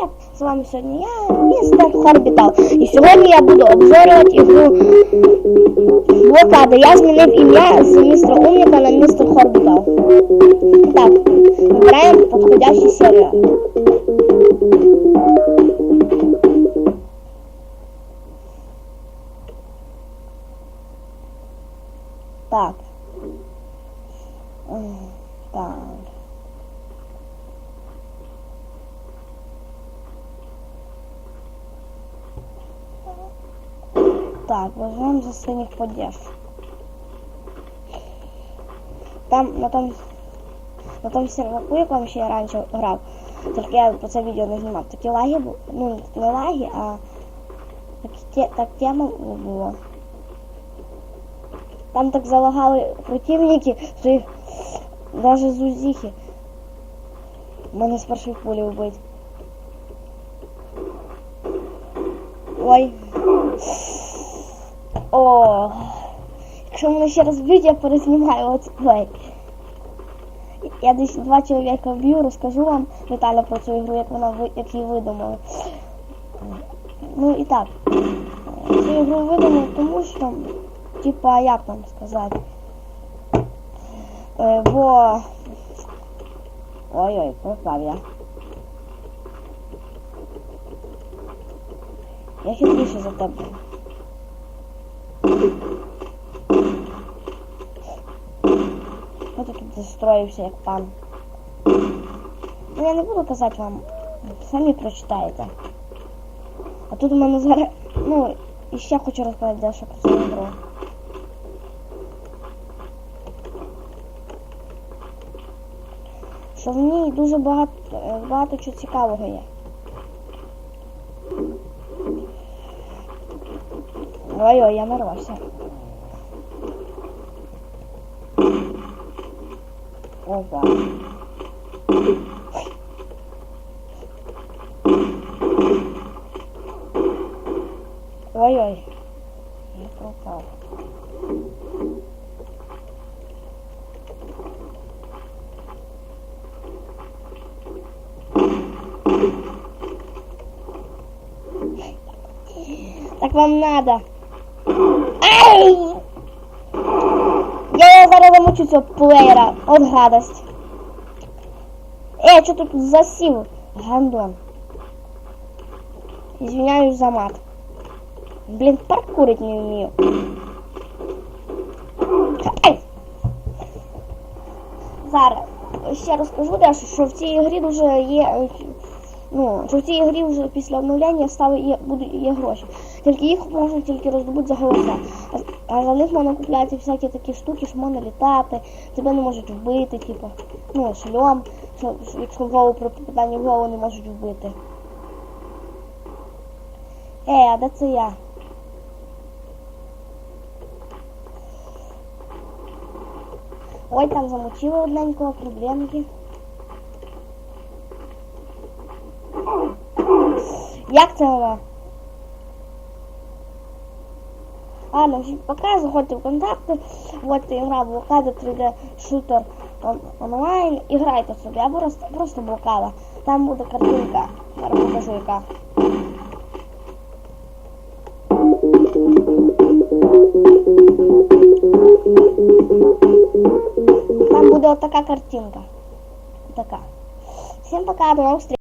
привіт! З вами сьогодні я, містер Хорбітал. І сьогодні я буду обзорювати ігру Блокада. Я змінив ім'я з містера Умніка на містер Хорбітал. Так, вибираємо підходящий сервер. Так. М, Так. Так, вважаємо за синіх подіж. Там, на том, на том серваку, якому ще я раніше грав, тільки я про це відео не знімав. Такі лаги були, ну не лаги, а такі, те- так тема було. Там так залагали противники, що їх навіть з узіхи. Мене з першої пулі вбить. Ой. О. Якщо мене ще раз б'ють, я перезнімаю летсплей. Я десь два чоловіка вб'ю, розкажу вам детально про цю ігру, як вона як її видумали. Ну і так. Цю ігру видумали, тому що, типа, як вам сказати. Е, бо. Ой-ой, пропав я. Я хитріше за тебе. Тут застроївся як пан. Ну, я не буду казати вам, самі прочитаєте. А тут у мене зараз, ну, і хочу розказати дещо про цю ігру. Що в ній дуже багато, багато чого цікавого є. Ой-ой, я нарвався. Опа. Ой-ой. Я пропав. Так вам надо. Ай! Зараз цього плеєра. От гадость. Е, що тут засів? Гандон. Извиняюсь за мат. Блін, паркурить не вмію. Ай! Зараз ще розкажу дещо, що в цій грі дуже є. Ну, що в цій грі вже після обновлення стали є, будуть є гроші. Тільки їх можна тільки роздобути за голоса. А, за них можна купляти всякі такі штуки, що можна літати, тебе не можуть вбити, типу, ну, шльом, що якщо в голову при попаданні в голову не можуть вбити. Е, а де це я? Ой, там замочили одненького проблемки. Як це вона? Ладно, всім пока, заходьте в контакти. Вот ігра блокада 3D шутер он- онлайн. І грайте собі, або просто, просто блокада. Там буде картинка. Зараз покажу яка. Там буде отака картинка. Така. Всім пока, до нових встреч.